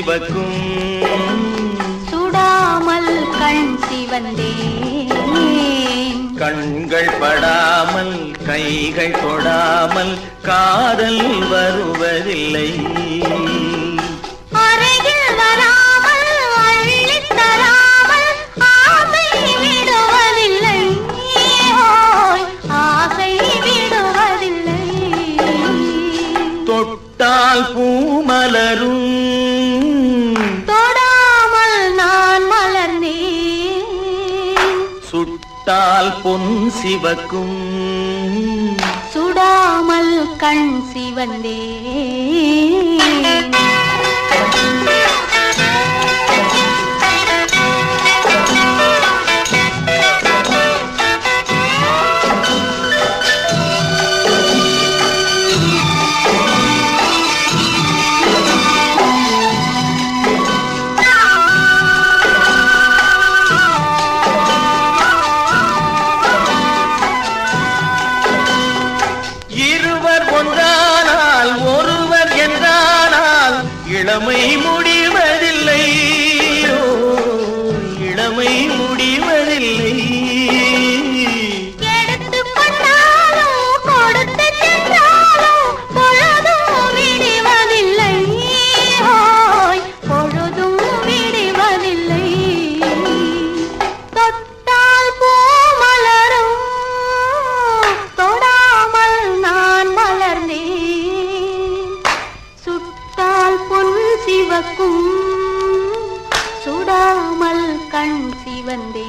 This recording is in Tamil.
சிவக்கும். சுடாமல் கண் சிவந்தேன். கண்கள் படாமல் கைகள் தொடாமல் காதல் வருவதில்லை. அருகில் வராமல் சுட்டால் பொன் சிவக்கும். சுடாமல் கண் சிவந்தே. అండమై ముడి காக்கும் சுடாமல் கண் சிவந்தே.